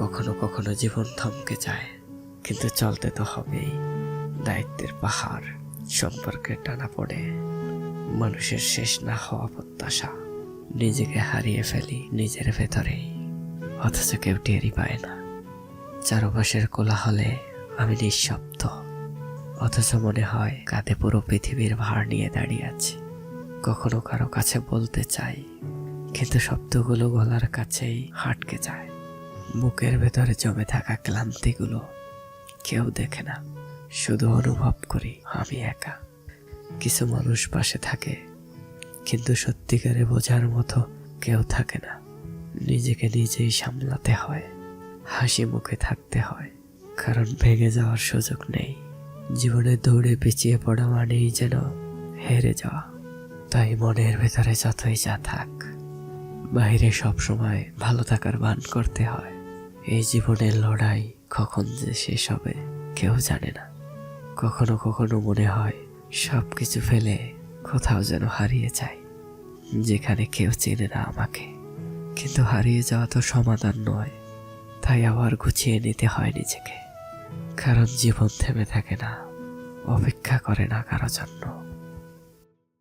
কখনো কখনো জীবন থমকে যায়, কিন্তু চলতে তো হবেই। দায়িত্বের পাহাড় সম্পর্কে টানা পড়ে। মানুষের শেষ না হওয়া প্রত্যাশা, নিজেকে হারিয়ে ফেলি নিজের ভেতরেই অথচ কেউ টেরই পায় না। চারপাশের কোলাহলে আমি নিঃশব্দ। অথচ মনে হয় কাঁধে পুরো পৃথিবীর ভার নিয়ে দাঁড়িয়ে আছি। কখনো কারও কাছে বলতে চাই, কিন্তু শব্দগুলো গলার কাছেই হাটকে যায়। বুকের ভেতরে জমে থাকা ক্লান্তিগুলো কেউ দেখে না। শুধু অনুভব করি আমি একা। কিছু মানুষ পাশে থাকে, কিন্তু সত্যিকারে বোঝার মতো কেউ থাকে না। নিজেকে নিজেই সামলাতে হয়, হাসি মুখে থাকতে হয়, কারণ ভেঙে যাওয়ার সুযোগ নেই। জীবনে দৌড়ে পিছিয়ে পড়া মানেই যেন হেরে যাওয়া। তাই মনের ভেতরে যতই যা থাক, বাইরে সব সময় ভালো থাকার ভান করতে হয়। এই জীবনের লড়াই কখন যে শেষ হবে কেউ জানে না। কখনো কখনো মনে হয় সব কিছু ফেলে কোথাও যেন হারিয়ে যায়, যেখানে কেউ চেনে না আমাকে। কিন্তু হারিয়ে যাওয়া তো সমাধান নয়, তাই আবার গুছিয়ে নিতে হয় নিজেকে। কারণ জীবন থেমে থাকে না, অপেক্ষা করে না কারও জন্য।